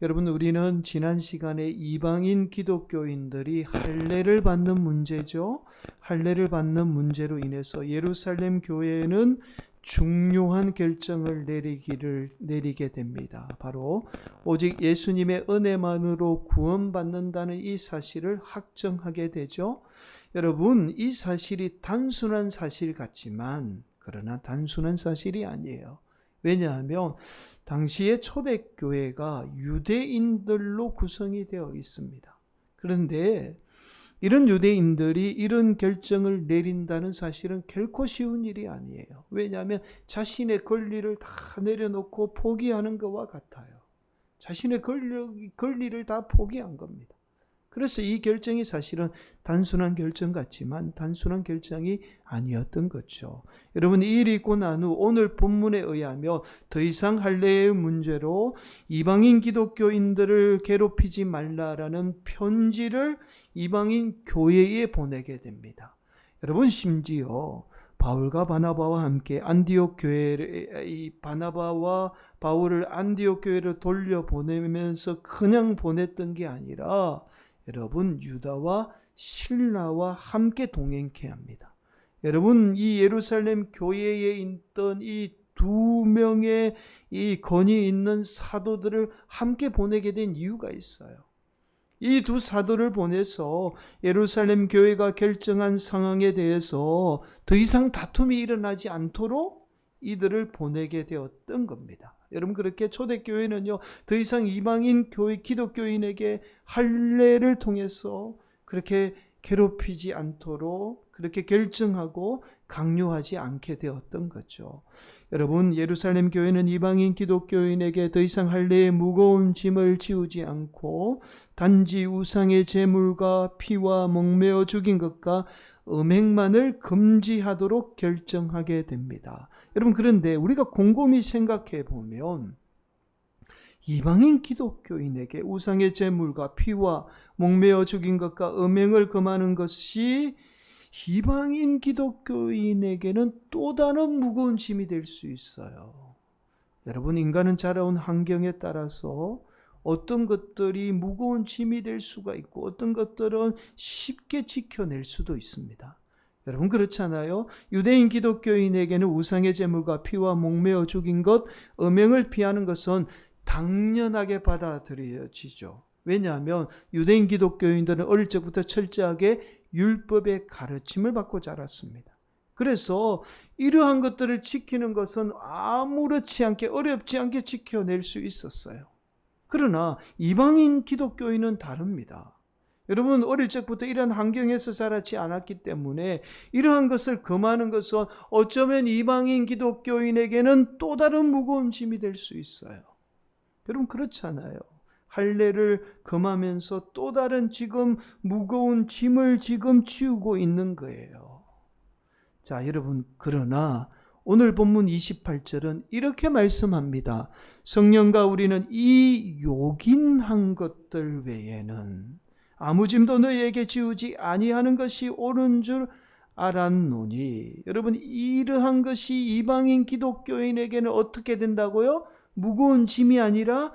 여러분 우리는 지난 시간에 이방인 기독교인들이 할례를 받는 문제죠. 할례를 받는 문제로 인해서 예루살렘 교회는 중요한 결정을 내리기를 내리게 됩니다. 바로 오직 예수님의 은혜만으로 구원받는다는 이 사실을 확정하게 되죠. 여러분, 이 사실이 단순한 사실 같지만 그러나 단순한 사실이 아니에요. 왜냐하면 당시의 초대교회가 유대인들로 구성이 되어 있습니다. 그런데 이런 유대인들이 이런 결정을 내린다는 사실은 결코 쉬운 일이 아니에요. 왜냐하면 자신의 권리를 다 내려놓고 포기하는 것과 같아요. 자신의 권리, 권리를 다 포기한 겁니다. 그래서 이 결정이 사실은 단순한 결정 같지만 단순한 결정이 아니었던 거죠. 여러분 이 일이 있고 난 후 오늘 본문에 의하며 더 이상 할례의 문제로 이방인 기독교인들을 괴롭히지 말라라는 편지를 이방인 교회에 보내게 됩니다. 여러분 심지어 바울과 바나바와 함께 안디옥 교회를 이 바나바와 바울을 안디옥 교회를 돌려 보내면서 그냥 보냈던 게 아니라 여러분 유다와 신라와 함께 동행케 합니다. 여러분 이 예루살렘 교회에 있던 이 두 명의 이 권위 있는 사도들을 함께 보내게 된 이유가 있어요. 이 두 사도를 보내서 예루살렘 교회가 결정한 상황에 대해서 더 이상 다툼이 일어나지 않도록 이들을 보내게 되었던 겁니다. 여러분 그렇게 초대교회는요 더 이상 이방인 교회 기독교인에게 할례를 통해서 그렇게 괴롭히지 않도록 그렇게 결정하고 강요하지 않게 되었던 거죠. 여러분 예루살렘 교회는 이방인 기독교인에게 더 이상 할례의 무거운 짐을 지우지 않고 단지 우상의 제물과 피와 목매어 죽인 것과 음행만을 금지하도록 결정하게 됩니다. 여러분 그런데 우리가 곰곰이 생각해 보면 이방인 기독교인에게 우상의 제물과 피와 목매어 죽인 것과 음행을 금하는 것이 이방인 기독교인에게는 또 다른 무거운 짐이 될 수 있어요. 여러분 인간은 자라온 환경에 따라서 어떤 것들이 무거운 짐이 될 수가 있고 어떤 것들은 쉽게 지켜낼 수도 있습니다. 여러분 그렇잖아요. 유대인 기독교인에게는 우상의 제물과 피와 목매어 죽인 것, 음행을 피하는 것은 당연하게 받아들여지죠. 왜냐하면 유대인 기독교인들은 어릴 적부터 철저하게 율법의 가르침을 받고 자랐습니다. 그래서 이러한 것들을 지키는 것은 아무렇지 않게 어렵지 않게 지켜낼 수 있었어요. 그러나 이방인 기독교인은 다릅니다. 여러분 어릴 적부터 이런 환경에서 자라지 않았기 때문에 이러한 것을 금하는 것은 어쩌면 이방인 기독교인에게는 또 다른 무거운 짐이 될 수 있어요. 여러분 그렇잖아요. 할례를 금하면서 또 다른 지금 무거운 짐을 지금 치우고 있는 거예요. 자, 여러분 그러나 오늘 본문 28절은 이렇게 말씀합니다. 성령과 우리는 이 요긴한 것들 외에는 아무 짐도 너희에게 지우지 아니하는 것이 옳은 줄 알았노니 여러분 이러한 것이 이방인 기독교인에게는 어떻게 된다고요? 무거운 짐이 아니라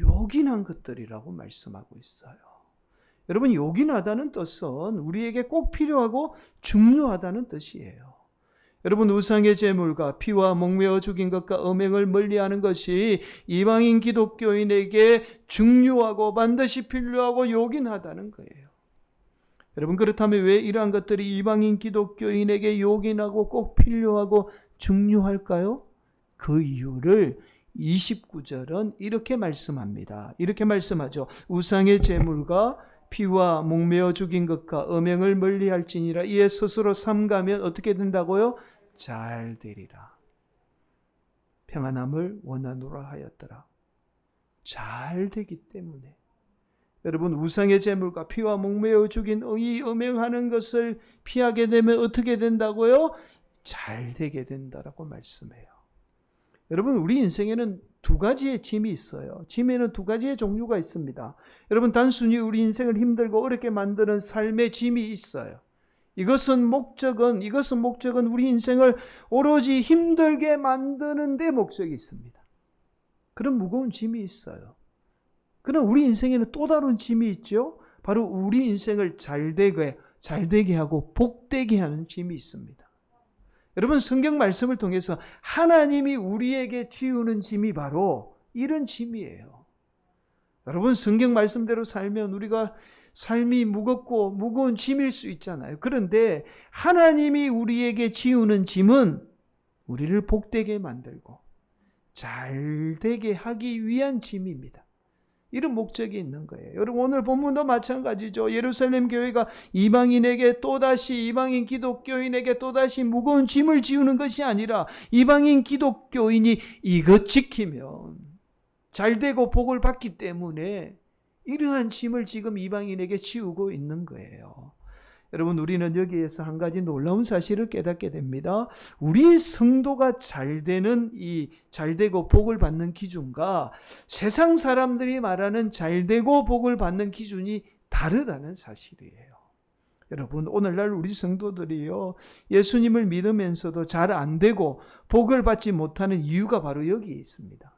요긴한 것들이라고 말씀하고 있어요. 여러분 요긴하다는 뜻은 우리에게 꼭 필요하고 중요하다는 뜻이에요. 여러분 우상의 제물과 피와 목매어 죽인 것과 음행을 멀리하는 것이 이방인 기독교인에게 중요하고 반드시 필요하고 요긴하다는 거예요. 여러분 그렇다면 왜 이러한 것들이 이방인 기독교인에게 요긴하고 꼭 필요하고 중요할까요? 그 이유를 29절은 이렇게 말씀합니다. 이렇게 말씀하죠. 우상의 제물과 피와 목매어 죽인 것과 음행을 멀리할지니라 이에 스스로 삼가면 어떻게 된다고요? 잘 되리라. 평안함을 원하노라 하였더라. 잘 되기 때문에 여러분 우상의 제물과 피와 목매어 죽인 이 음행하는 것을 피하게 되면 어떻게 된다고요? 잘 되게 된다라고 말씀해요. 여러분 우리 인생에는 두 가지의 짐이 있어요. 짐에는 두 가지의 종류가 있습니다. 여러분 단순히 우리 인생을 힘들고 어렵게 만드는 삶의 짐이 있어요. 이것은 목적은 이것은 목적은 우리 인생을 오로지 힘들게 만드는 데 목적이 있습니다. 그런 무거운 짐이 있어요. 그러나 우리 인생에는 또 다른 짐이 있죠. 바로 우리 인생을 잘되게 잘되게 하고 복되게 하는 짐이 있습니다. 여러분 성경 말씀을 통해서 하나님이 우리에게 지우는 짐이 바로 이런 짐이에요. 여러분 성경 말씀대로 살면 우리가 삶이 무겁고 무거운 짐일 수 있잖아요. 그런데 하나님이 우리에게 지우는 짐은 우리를 복되게 만들고 잘 되게 하기 위한 짐입니다. 이런 목적이 있는 거예요. 여러분 오늘 본문도 마찬가지죠. 예루살렘 교회가 이방인에게 또다시 이방인 기독교인에게 또다시 무거운 짐을 지우는 것이 아니라 이방인 기독교인이 이것 지키면 잘 되고 복을 받기 때문에 이러한 짐을 지금 이방인에게 지우고 있는 거예요. 여러분 우리는 여기에서 한 가지 놀라운 사실을 깨닫게 됩니다. 우리 성도가 잘 되는 이 잘되고 복을 받는 기준과 세상 사람들이 말하는 잘되고 복을 받는 기준이 다르다는 사실이에요. 여러분 오늘날 우리 성도들이요 예수님을 믿으면서도 잘 안 되고 복을 받지 못하는 이유가 바로 여기에 있습니다.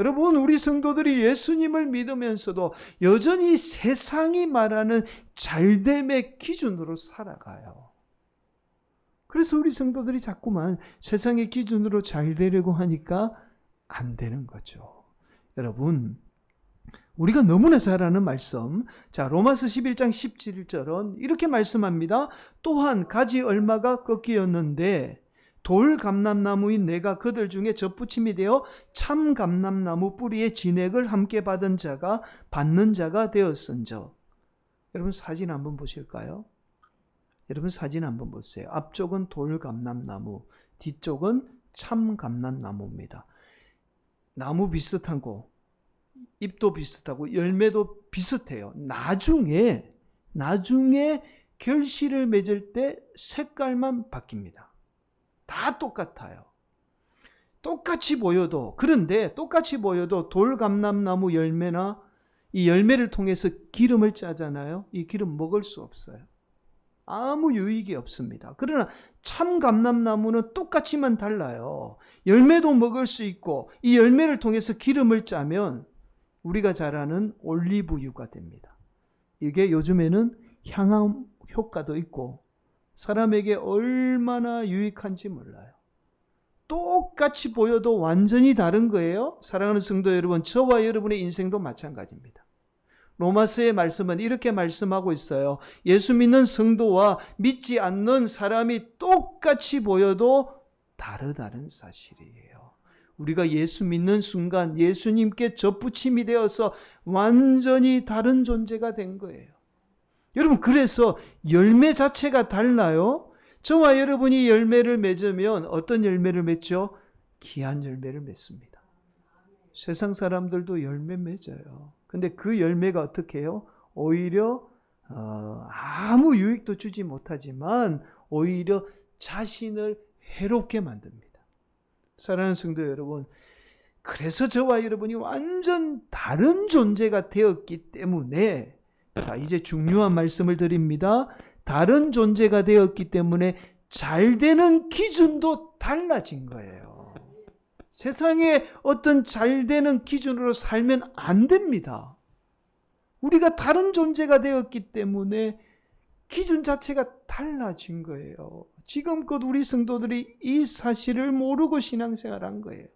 여러분, 우리 성도들이 예수님을 믿으면서도 여전히 세상이 말하는 잘됨의 기준으로 살아가요. 그래서 우리 성도들이 자꾸만 세상의 기준으로 잘 되려고 하니까 안 되는 거죠. 여러분, 우리가 너무나 잘 아는 말씀. 자, 로마서 11장 17절은 이렇게 말씀합니다. 또한 가지 얼마가 꺾이었는데 돌 감람나무인 내가 그들 중에 젖붙임이 되어 참 감람나무 뿌리의 진액을 함께 받은 자가 받는 자가 되었은저. 여러분 사진 한번 보실까요? 여러분 사진 한번 보세요. 앞쪽은 돌 감람나무, 뒤쪽은 참 감람나무입니다. 나무 비슷하고 잎도 비슷하고 열매도 비슷해요. 나중에 나중에 결실을 맺을 때 색깔만 바뀝니다. 다 똑같아요. 똑같이 보여도 그런데 똑같이 보여도 돌감람나무 열매나 이 열매를 통해서 기름을 짜잖아요. 이 기름 먹을 수 없어요. 아무 유익이 없습니다. 그러나 참 감람나무는 똑같지만 달라요. 열매도 먹을 수 있고 이 열매를 통해서 기름을 짜면 우리가 잘 아는 올리브유가 됩니다. 이게 요즘에는 향암 효과도 있고 사람에게 얼마나 유익한지 몰라요. 똑같이 보여도 완전히 다른 거예요. 사랑하는 성도 여러분, 저와 여러분의 인생도 마찬가지입니다. 로마서의 말씀은 이렇게 말씀하고 있어요. 예수 믿는 성도와 믿지 않는 사람이 똑같이 보여도 다르다는 사실이에요. 우리가 예수 믿는 순간 예수님께 접붙임이 되어서 완전히 다른 존재가 된 거예요. 여러분, 그래서 열매 자체가 달라요. 저와 여러분이 열매를 맺으면 어떤 열매를 맺죠? 귀한 열매를 맺습니다. 세상 사람들도 열매 맺어요. 근데 그 열매가 어떻게 해요? 오히려 어, 아무 유익도 주지 못하지만 오히려 자신을 해롭게 만듭니다. 사랑하는 성도 여러분, 그래서 저와 여러분이 완전 다른 존재가 되었기 때문에 자, 이제 중요한 말씀을 드립니다. 다른 존재가 되었기 때문에 잘 되는 기준도 달라진 거예요. 세상에 어떤 잘 되는 기준으로 살면 안 됩니다. 우리가 다른 존재가 되었기 때문에 기준 자체가 달라진 거예요. 지금껏 우리 성도들이 이 사실을 모르고 신앙생활 한 거예요.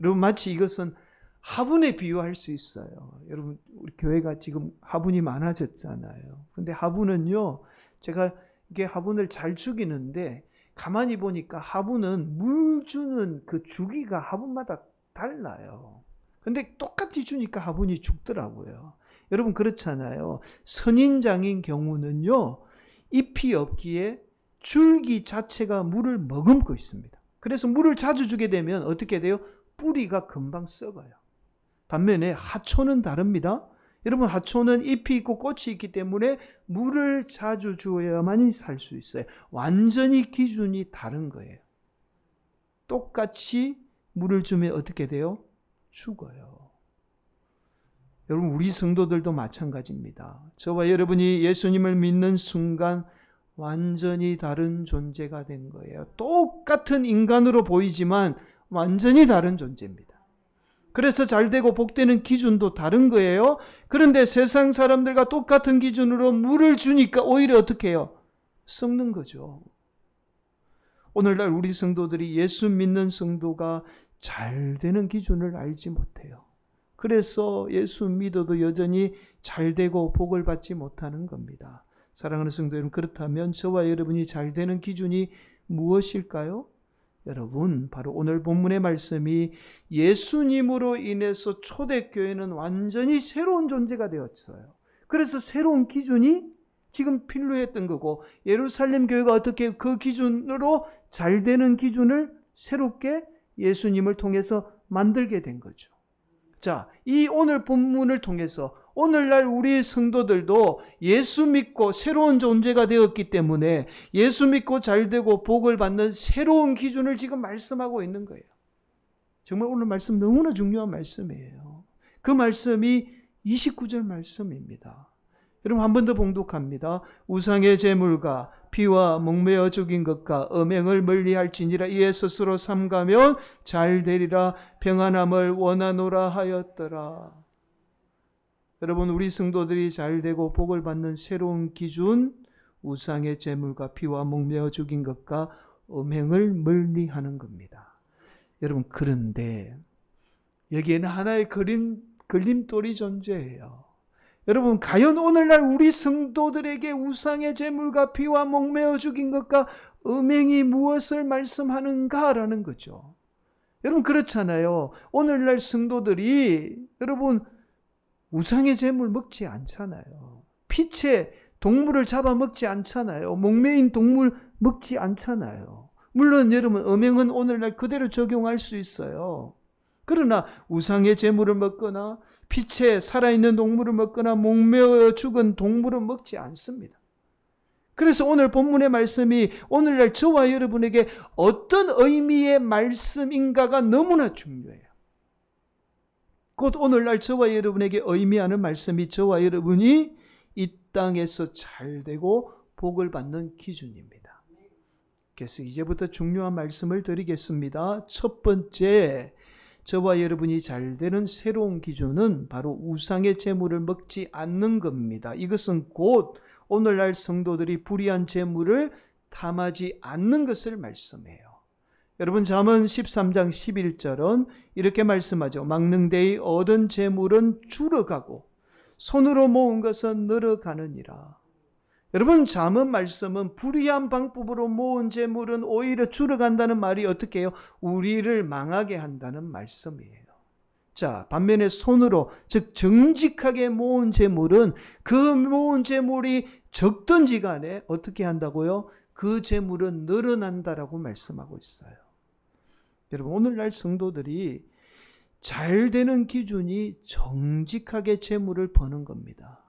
여러분, 마치 이것은 화분에 비유할 수 있어요. 여러분, 우리 교회가 지금 화분이 많아졌잖아요. 근데 화분은요, 제가 이게 화분을 잘 죽이는데, 가만히 보니까 화분은 물 주는 그 주기가 화분마다 달라요. 근데 똑같이 주니까 화분이 죽더라고요. 여러분, 그렇잖아요. 선인장인 경우는요, 잎이 없기에 줄기 자체가 물을 머금고 있습니다. 그래서 물을 자주 주게 되면 어떻게 돼요? 뿌리가 금방 썩어요. 반면에 하초는 다릅니다. 여러분 하초는 잎이 있고 꽃이 있기 때문에 물을 자주 주어야만이 살 수 있어요. 완전히 기준이 다른 거예요. 똑같이 물을 주면 어떻게 돼요? 죽어요. 여러분 우리 성도들도 마찬가지입니다. 저와 여러분이 예수님을 믿는 순간 완전히 다른 존재가 된 거예요. 똑같은 인간으로 보이지만 완전히 다른 존재입니다. 그래서 잘 되고 복되는 기준도 다른 거예요. 그런데 세상 사람들과 똑같은 기준으로 물을 주니까 오히려 어떻게 해요? 썩는 거죠. 오늘날 우리 성도들이 예수 믿는 성도가 잘 되는 기준을 알지 못해요. 그래서 예수 믿어도 여전히 잘 되고 복을 받지 못하는 겁니다. 사랑하는 성도 여러분, 그렇다면 저와 여러분이 잘 되는 기준이 무엇일까요? 여러분, 바로 오늘 본문의 말씀이 예수님으로 인해서 초대교회는 완전히 새로운 존재가 되었어요. 그래서 새로운 기준이 지금 필요했던 거고, 예루살렘 교회가 어떻게 그 기준으로 잘 되는 기준을 새롭게 예수님을 통해서 만들게 된 거죠. 자, 이 오늘 본문을 통해서 오늘날 우리 성도들도 예수 믿고 새로운 존재가 되었기 때문에 예수 믿고 잘 되고 복을 받는 새로운 기준을 지금 말씀하고 있는 거예요. 정말 오늘 말씀 너무나 중요한 말씀이에요. 그 말씀이 29절 말씀입니다. 여러분 한 번 더 봉독합니다. 우상의 제물과 피와 목매어 죽인 것과 음행을 멀리할지니라 이에 스스로 삼가면 잘 되리라 평안함을 원하노라 하였더라. 여러분 우리 성도들이 잘 되고 복을 받는 새로운 기준 우상의 제물과 피와 목매어 죽인 것과 음행을 멀리하는 겁니다. 여러분 그런데 여기에는 하나의 그림 걸림돌이 존재해요. 여러분 과연 오늘날 우리 성도들에게 우상의 제물과 피와 목매어 죽인 것과 음행이 무엇을 말씀하는가라는 거죠. 여러분 그렇잖아요. 오늘날 성도들이 여러분 우상의 제물 먹지 않잖아요. 피체 동물을 잡아 먹지 않잖아요. 목매인 동물 먹지 않잖아요. 물론 여러분 음행은 오늘날 그대로 적용할 수 있어요. 그러나 우상의 제물을 먹거나 피체 살아있는 동물을 먹거나 목매어 죽은 동물을 먹지 않습니다. 그래서 오늘 본문의 말씀이 오늘날 저와 여러분에게 어떤 의미의 말씀인가가 너무나 중요해요. 곧 오늘날 저와 여러분에게 의미하는 말씀이 저와 여러분이 이 땅에서 잘 되고 복을 받는 기준입니다. 그래서 이제부터 중요한 말씀을 드리겠습니다. 첫 번째, 저와 여러분이 잘 되는 새로운 기준은 바로 우상의 재물을 먹지 않는 겁니다. 이것은 곧 오늘날 성도들이 불의한 재물을 탐하지 않는 것을 말씀해요. 여러분 잠언 13장 11절은 이렇게 말씀하죠. 막능대의 얻은 재물은 줄어가고 손으로 모은 것은 늘어가느니라. 여러분 잠언 말씀은 불의한 방법으로 모은 재물은 오히려 줄어간다는 말이 어떻게 해요? 우리를 망하게 한다는 말씀이에요. 자, 반면에 손으로 즉 정직하게 모은 재물은 그 모은 재물이 적든지 간에 어떻게 한다고요? 그 재물은 늘어난다라고 말씀하고 있어요. 여러분 오늘날 성도들이 잘 되는 기준이 정직하게 재물을 버는 겁니다.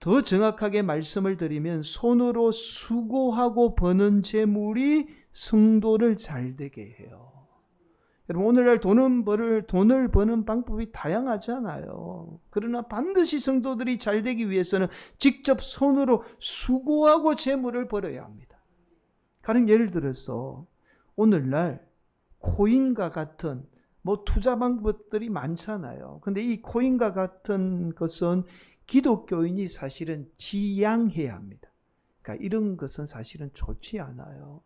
더 정확하게 말씀을 드리면 손으로 수고하고 버는 재물이 성도를 잘 되게 해요. 여러분 오늘날 돈은 벌을 돈을 버는 방법이 다양하잖아요. 그러나 반드시 성도들이 잘 되기 위해서는 직접 손으로 수고하고 재물을 벌어야 합니다. 가령 예를 들어서 오늘날 코인과 같은 뭐 투자 방법들이 많잖아요. 근데 이 코인과 같은 것은 기독교인이 사실은 지양해야 합니다. 그러니까 이런 것은 사실은 좋지 않아요.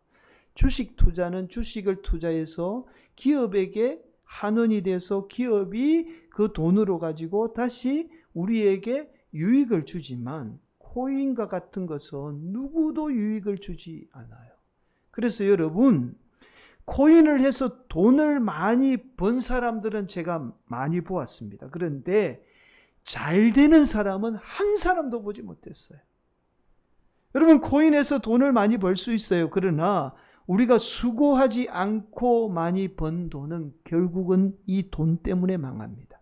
주식 투자는 주식을 투자해서 기업에게 한원이 돼서 기업이 그 돈으로 가지고 다시 우리에게 유익을 주지만 코인과 같은 것은 누구도 유익을 주지 않아요. 그래서 여러분 코인을 해서 돈을 많이 번 사람들은 제가 많이 보았습니다. 그런데 잘 되는 사람은 한 사람도 보지 못했어요. 여러분, 코인에서 돈을 많이 벌 수 있어요. 그러나 우리가 수고하지 않고 많이 번 돈은 결국은 이 돈 때문에 망합니다.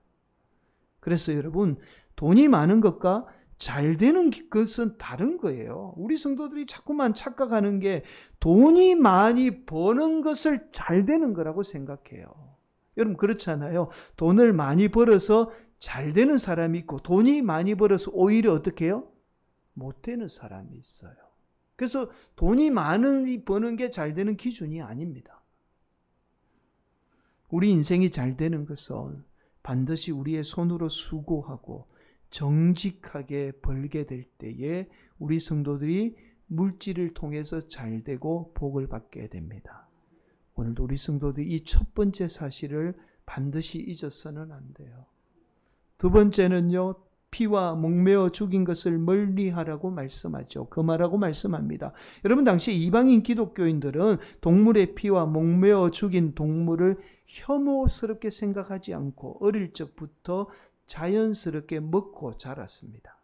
그래서 여러분, 돈이 많은 것과 잘 되는 것은 다른 거예요. 우리 성도들이 자꾸만 착각하는 게 돈이 많이 버는 것을 잘 되는 거라고 생각해요. 여러분 그렇잖아요. 돈을 많이 벌어서 잘 되는 사람이 있고 돈이 많이 벌어서 오히려 어떻게 해요? 못 되는 사람이 있어요. 그래서 돈이 많은 버는 게 잘 되는 기준이 아닙니다. 우리 인생이 잘 되는 것은 반드시 우리의 손으로 수고하고 정직하게 벌게 될 때에 우리 성도들이 물질을 통해서 잘 되고 복을 받게 됩니다. 오늘도 우리 성도들이 이 첫 번째 사실을 반드시 잊어서는 안 돼요. 두 번째는요, 피와 목매어 죽인 것을 멀리 하라고 말씀하죠. 금하라고 말씀합니다. 여러분, 당시 이방인 기독교인들은 동물의 피와 목매어 죽인 동물을 혐오스럽게 생각하지 않고 어릴 적부터 자연스럽게 먹고 자랐습니다.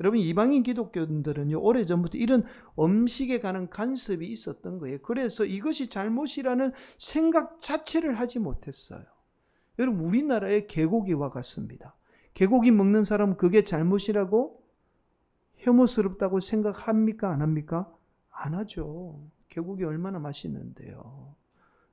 여러분 이방인 기독교인들은요 오래전부터 이런 음식에 관한 간섭이 있었던 거예요. 그래서 이것이 잘못이라는 생각 자체를 하지 못했어요. 여러분 우리나라의 개고기와 같습니다. 개고기 먹는 사람 그게 잘못이라고 혐오스럽다고 생각합니까 안 합니까? 안 하죠. 개고기 얼마나 맛있는데요.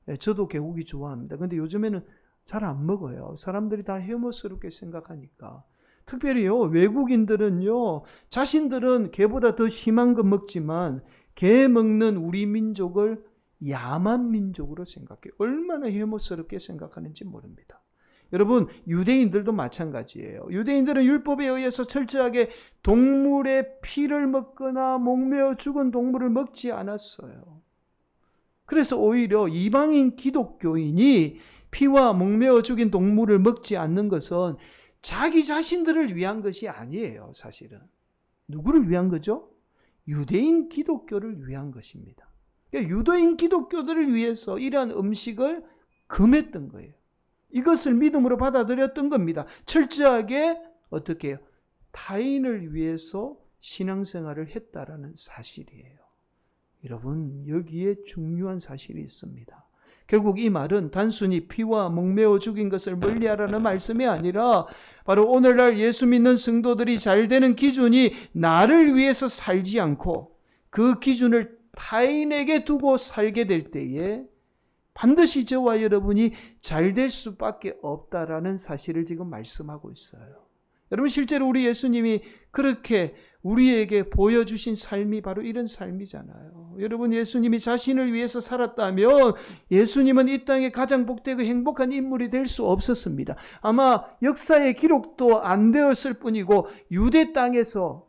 예, 저도 개고기 좋아합니다. 근데 요즘에는 잘 안 먹어요. 사람들이 다 혐오스럽게 생각하니까. 특별히요, 외국인들은요, 자신들은 개보다 더 심한 거 먹지만, 개 먹는 우리 민족을 야만 민족으로 생각해요. 얼마나 혐오스럽게 생각하는지 모릅니다. 여러분, 유대인들도 마찬가지예요. 유대인들은 율법에 의해서 철저하게 동물의 피를 먹거나 목매어 죽은 동물을 먹지 않았어요. 그래서 오히려 이방인 기독교인이 피와 목매어 죽인 동물을 먹지 않는 것은 자기 자신들을 위한 것이 아니에요, 사실은. 누구를 위한 거죠? 유대인 기독교를 위한 것입니다. 그러니까 유대인 기독교들을 위해서 이러한 음식을 금했던 거예요. 이것을 믿음으로 받아들였던 겁니다. 철저하게 어떻게 해요? 타인을 위해서 신앙생활을 했다라는 사실이에요. 여러분, 여기에 중요한 사실이 있습니다. 결국 이 말은 단순히 피와 목매어 죽인 것을 멀리하라는 말씀이 아니라 바로 오늘날 예수 믿는 성도들이 잘 되는 기준이 나를 위해서 살지 않고 그 기준을 타인에게 두고 살게 될 때에 반드시 저와 여러분이 잘 될 수밖에 없다라는 사실을 지금 말씀하고 있어요. 여러분 실제로 우리 예수님이 그렇게 우리에게 보여주신 삶이 바로 이런 삶이잖아요. 여러분 예수님이 자신을 위해서 살았다면 예수님은 이 땅에 가장 복되고 행복한 인물이 될 수 없었습니다. 아마 역사의 기록도 안 되었을 뿐이고 유대 땅에서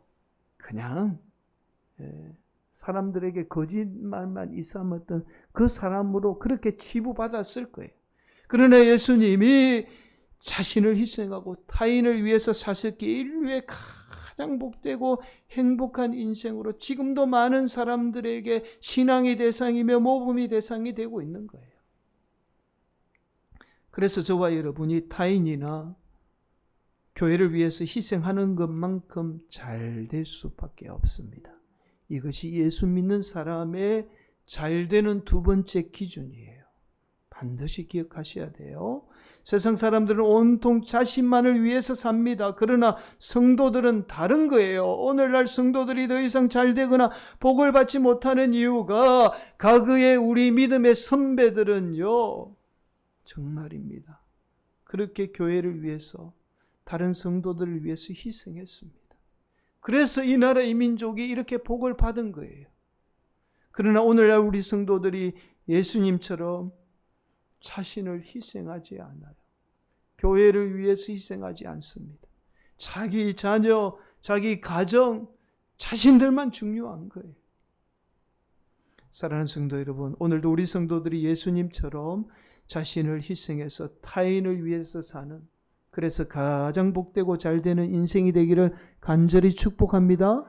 그냥 예, 사람들에게 거짓말만 이삼았던 그 사람으로 그렇게 치부받았을 거예요. 그러나 예수님이 자신을 희생하고 타인을 위해서 사셨기에 인류의 가장 복되고 행복한 인생으로 지금도 많은 사람들에게 신앙의 대상이며 모범의 대상이 되고 있는 거예요. 그래서 저와 여러분이 타인이나 교회를 위해서 희생하는 것만큼 잘 될 수밖에 없습니다. 이것이 예수 믿는 사람의 잘 되는 두 번째 기준이에요. 반드시 기억하셔야 돼요. 세상 사람들은 온통 자신만을 위해서 삽니다. 그러나 성도들은 다른 거예요. 오늘날 성도들이 더 이상 잘 되거나 복을 받지 못하는 이유가 과거의 우리 믿음의 선배들은요. 정말입니다. 그렇게 교회를 위해서 다른 성도들을 위해서 희생했습니다. 그래서 이 나라 이 민족이 이렇게 복을 받은 거예요. 그러나 오늘날 우리 성도들이 예수님처럼 자신을 희생하지 않아요. 교회를 위해서 희생하지 않습니다. 자기 자녀, 자기 가정, 자신들만 중요한 거예요. 사랑하는 성도 여러분, 오늘도 우리 성도들이 예수님처럼 자신을 희생해서 타인을 위해서 사는 그래서 가장 복되고 잘 되는 인생이 되기를 간절히 축복합니다.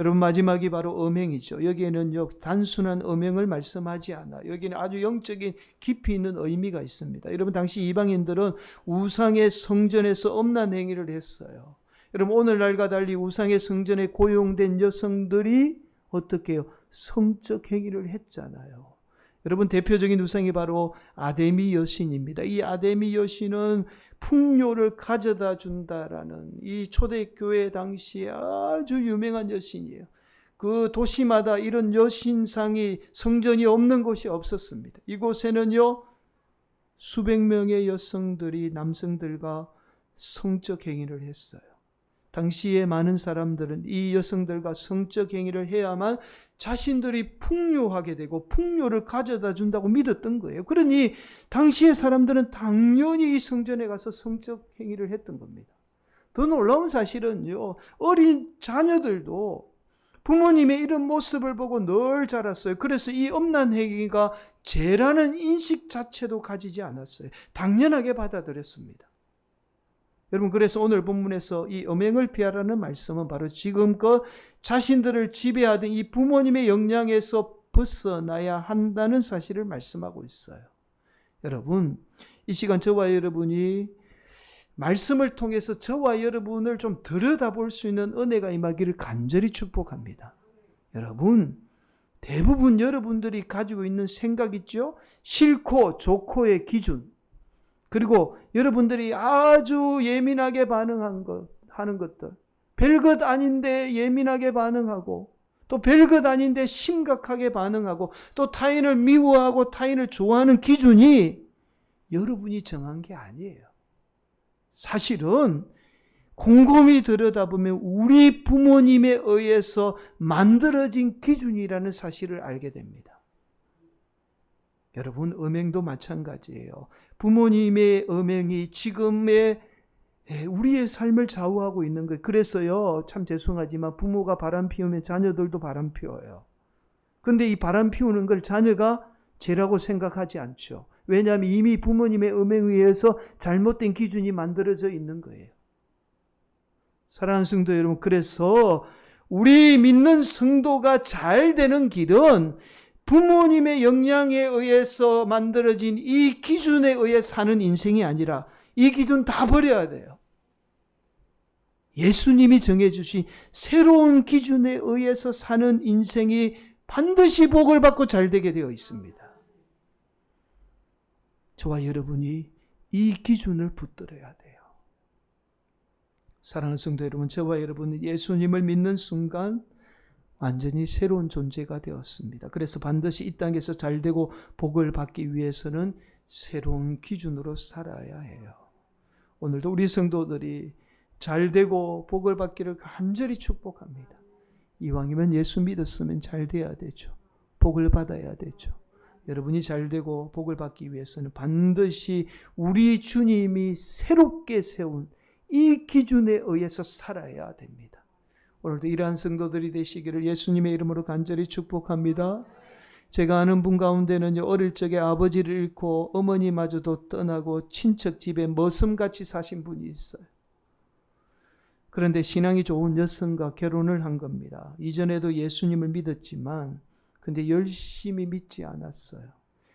여러분 마지막이 바로 음행이죠. 여기에는요 단순한 음행을 말씀하지 않아. 여기는 아주 영적인 깊이 있는 의미가 있습니다. 여러분 당시 이방인들은 우상의 성전에서 음란 행위를 했어요. 여러분 오늘날과 달리 우상의 성전에 고용된 여성들이 어떻게 해요? 성적 행위를 했잖아요. 여러분 대표적인 우상이 바로 아데미 여신입니다. 이 아데미 여신은 풍요를 가져다 준다라는 이 초대교회 당시에 아주 유명한 여신이에요. 그 도시마다 이런 여신상이 성전이 없는 곳이 없었습니다. 이곳에는요 수백 명의 여성들이 남성들과 성적 행위를 했어요. 당시에 많은 사람들은 이 여성들과 성적 행위를 해야만 자신들이 풍요하게 되고 풍요를 가져다 준다고 믿었던 거예요. 그러니 당시의 사람들은 당연히 이 성전에 가서 성적 행위를 했던 겁니다. 더 놀라운 사실은요, 어린 자녀들도 부모님의 이런 모습을 보고 늘 자랐어요. 그래서 이 엄난 행위가 죄라는 인식 자체도 가지지 않았어요. 당연하게 받아들였습니다. 여러분, 그래서 오늘 본문에서 이 음행을 피하라는 말씀은 바로 지금껏 자신들을 지배하던 이 부모님의 영향에서 벗어나야 한다는 사실을 말씀하고 있어요. 여러분, 이 시간 저와 여러분이 말씀을 통해서 저와 여러분을 좀 들여다볼 수 있는 은혜가 임하기를 간절히 축복합니다. 여러분, 대부분 여러분들이 가지고 있는 생각 있죠? 싫고 좋고의 기준. 그리고 여러분들이 아주 예민하게 반응한 것, 하는 것들. 별것 아닌데 예민하게 반응하고, 또 별것 아닌데 심각하게 반응하고, 또 타인을 미워하고 타인을 좋아하는 기준이 여러분이 정한 게 아니에요. 사실은 곰곰이 들여다보면 우리 부모님에 의해서 만들어진 기준이라는 사실을 알게 됩니다. 여러분, 음행도 마찬가지예요. 부모님의 음행이 지금의 우리의 삶을 좌우하고 있는 거예요. 그래서요, 참 죄송하지만 부모가 바람 피우면 자녀들도 바람 피워요. 근데 이 바람 피우는 걸 자녀가 죄라고 생각하지 않죠. 왜냐하면 이미 부모님의 음행에 의해서 잘못된 기준이 만들어져 있는 거예요. 사랑하는 성도 여러분, 그래서 우리 믿는 성도가 잘 되는 길은 부모님의 영향에 의해서 만들어진 이 기준에 의해 사는 인생이 아니라 이 기준 다 버려야 돼요. 예수님이 정해주신 새로운 기준에 의해서 사는 인생이 반드시 복을 받고 잘 되게 되어 있습니다. 저와 여러분이 이 기준을 붙들어야 돼요. 사랑하는 성도 여러분, 저와 여러분은 예수님을 믿는 순간 완전히 새로운 존재가 되었습니다. 그래서 반드시 이 땅에서 잘 되고 복을 받기 위해서는 새로운 기준으로 살아야 해요. 오늘도 우리 성도들이 잘 되고 복을 받기를 간절히 축복합니다. 이왕이면 예수 믿었으면 잘 돼야 되죠. 복을 받아야 되죠. 여러분이 잘 되고 복을 받기 위해서는 반드시 우리 주님이 새롭게 세운 이 기준에 의해서 살아야 됩니다. 오늘도 이러한 성도들이 되시기를 예수님의 이름으로 간절히 축복합니다. 제가 아는 분 가운데는 어릴 적에 아버지를 잃고 어머니마저도 떠나고 친척 집에 머슴같이 사신 분이 있어요. 그런데 신앙이 좋은 여성과 결혼을 한 겁니다. 이전에도 예수님을 믿었지만 근데 열심히 믿지 않았어요.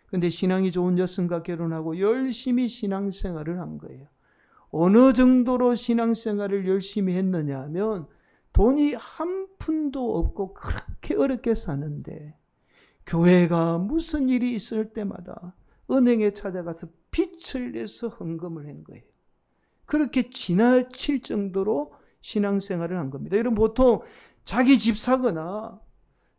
근데 신앙이 좋은 여성과 결혼하고 열심히 신앙생활을 한 거예요. 어느 정도로 신앙생활을 열심히 했느냐 하면 돈이 한 푼도 없고 그렇게 어렵게 사는데 교회가 무슨 일이 있을 때마다 은행에 찾아가서 빛을 내서 헌금을 한 거예요. 그렇게 지나칠 정도로 신앙생활을 한 겁니다. 여러분 보통 자기 집 사거나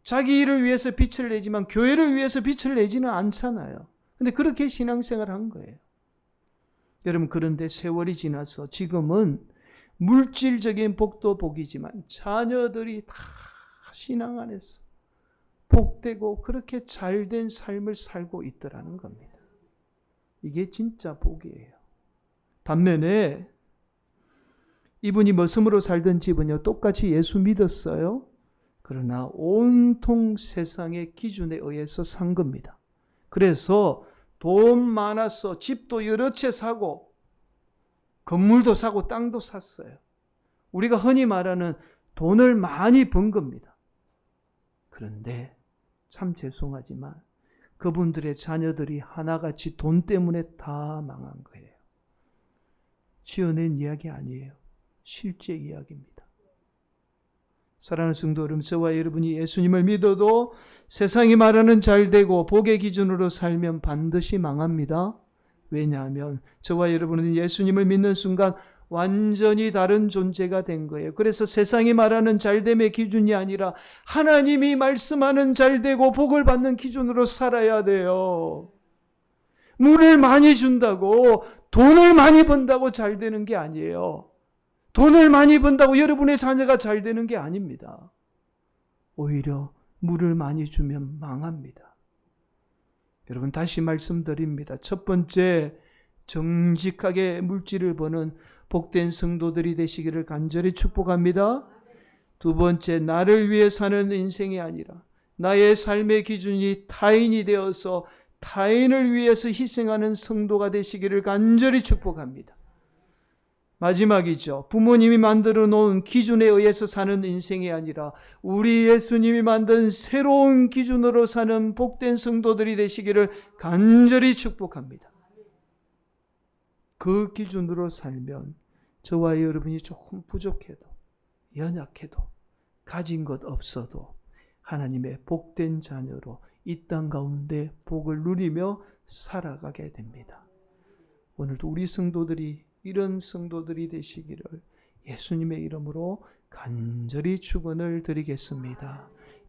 자기 일을 위해서 빛을 내지만 교회를 위해서 빛을 내지는 않잖아요. 근데 그렇게 신앙생활을 한 거예요. 여러분 그런데 세월이 지나서 지금은 물질적인 복도 복이지만 자녀들이 다 신앙 안에서 복되고 그렇게 잘된 삶을 살고 있더라는 겁니다. 이게 진짜 복이에요. 반면에 이분이 머슴으로 살던 집은요 똑같이 예수 믿었어요. 그러나 온통 세상의 기준에 의해서 산 겁니다. 그래서 돈 많아서 집도 여러 채 사고 건물도 사고 땅도 샀어요. 우리가 흔히 말하는 돈을 많이 번 겁니다. 그런데 참 죄송하지만 그분들의 자녀들이 하나같이 돈 때문에 다 망한 거예요. 지어낸 이야기 아니에요. 실제 이야기입니다. 사랑하는 성도 여러분, 저와 여러분이 예수님을 믿어도 세상이 말하는 잘 되고 복의 기준으로 살면 반드시 망합니다. 왜냐하면 저와 여러분은 예수님을 믿는 순간 완전히 다른 존재가 된 거예요. 그래서 세상이 말하는 잘됨의 기준이 아니라 하나님이 말씀하는 잘되고 복을 받는 기준으로 살아야 돼요. 물을 많이 준다고 돈을 많이 번다고 잘 되는 게 아니에요. 돈을 많이 번다고 여러분의 자녀가 잘 되는 게 아닙니다. 오히려 물을 많이 주면 망합니다. 여러분 다시 말씀드립니다. 첫 번째 정직하게 물질을 버는 복된 성도들이 되시기를 간절히 축복합니다. 두 번째 나를 위해 사는 인생이 아니라 나의 삶의 기준이 타인이 되어서 타인을 위해서 희생하는 성도가 되시기를 간절히 축복합니다. 마지막이죠. 부모님이 만들어 놓은 기준에 의해서 사는 인생이 아니라 우리 예수님이 만든 새로운 기준으로 사는 복된 성도들이 되시기를 간절히 축복합니다. 그 기준으로 살면 저와 여러분이 조금 부족해도 연약해도 가진 것 없어도 하나님의 복된 자녀로 이 땅 가운데 복을 누리며 살아가게 됩니다. 오늘도 우리 성도들이 이런 성도들이 되시기를 예수님의 이름으로 간절히 축원을 드리겠습니다.